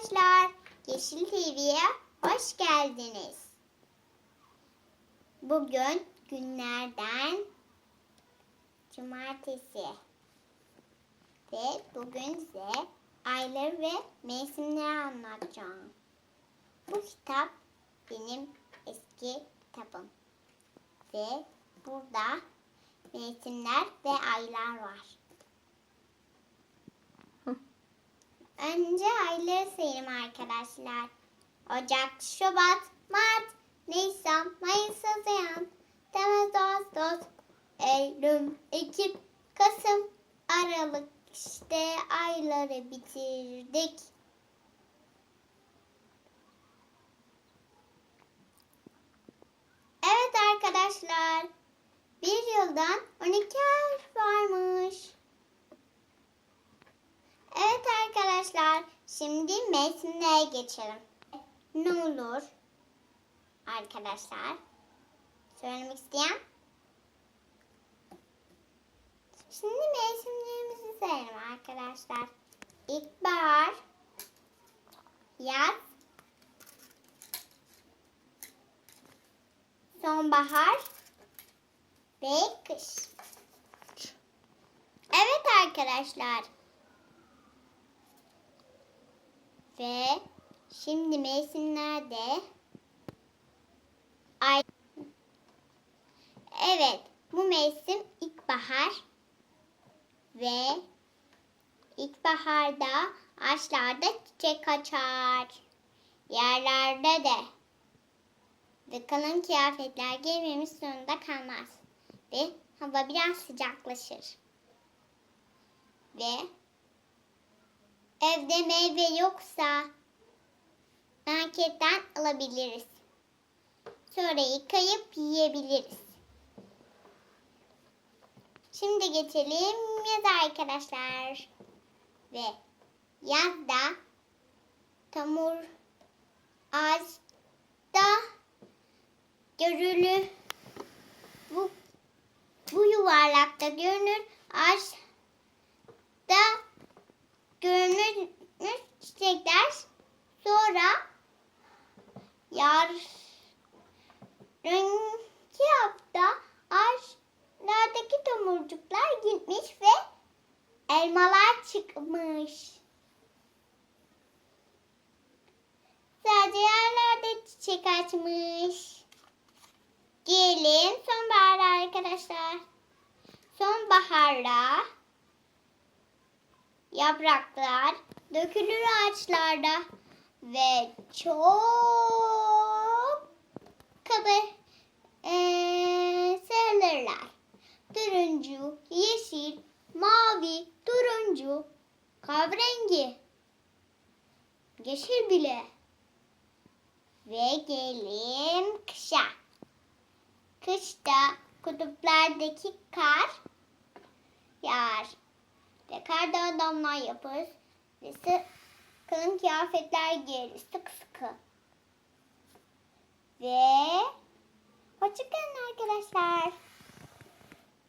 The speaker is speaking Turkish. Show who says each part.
Speaker 1: arkadaşlar. Yeşil TV'ye hoş geldiniz. Bugün günlerden cumartesi. Ve bugün size ayları ve mevsimleri anlatacağım. Bu kitap benim eski kitabım. Ve burada mevsimler ve aylar var. Önce ayları sayayım arkadaşlar. Ocak, Şubat, Mart, Nisan, Mayıs, Haziran, Temmuz, Ağustos, Eylül, Ekim, Kasım, Aralık işte ayları bitirdik. Evet arkadaşlar. Bir yıldan 12 ay varmış. Evet arkadaşlar, şimdi mevsimlere geçelim. Ne olur arkadaşlar? Söylemek isteyen? Şimdi mevsimlerimizi sayalım arkadaşlar. İlkbahar, yaz, sonbahar ve kış. Evet arkadaşlar. Ve şimdi mevsimlerde ay Evet, bu mevsim ilkbahar ve ilkbaharda ağaçlarda çiçek açar. Yerlerde de ve kalın kıyafetler giymemiz zorunda kalmaz. Ve hava biraz sıcaklaşır. Ve Evde meyve yoksa marketten alabiliriz. Sonra yıkayıp yiyebiliriz. Şimdi geçelim yaz arkadaşlar. Ve yazda tamur ağaçta görülür. Bu, bu yuvarlakta görünür. Ağaçta görünür çiçekler sonra yarınki hafta ağaçlardaki tomurcuklar gitmiş ve elmalar çıkmış. Sadece yerlerde çiçek açmış. Gelin sonbahar arkadaşlar. Sonbaharda yapraklar dökülür ağaçlarda ve çok kaba ee, sarılırlar. Turuncu, yeşil, mavi, turuncu, kahverengi, yeşil bile. Ve gelin kışa. Kışta kutuplardaki kar yağar ve karda adamlar yaparız sı kalın kıyafetler giyeriz sıkı sıkı.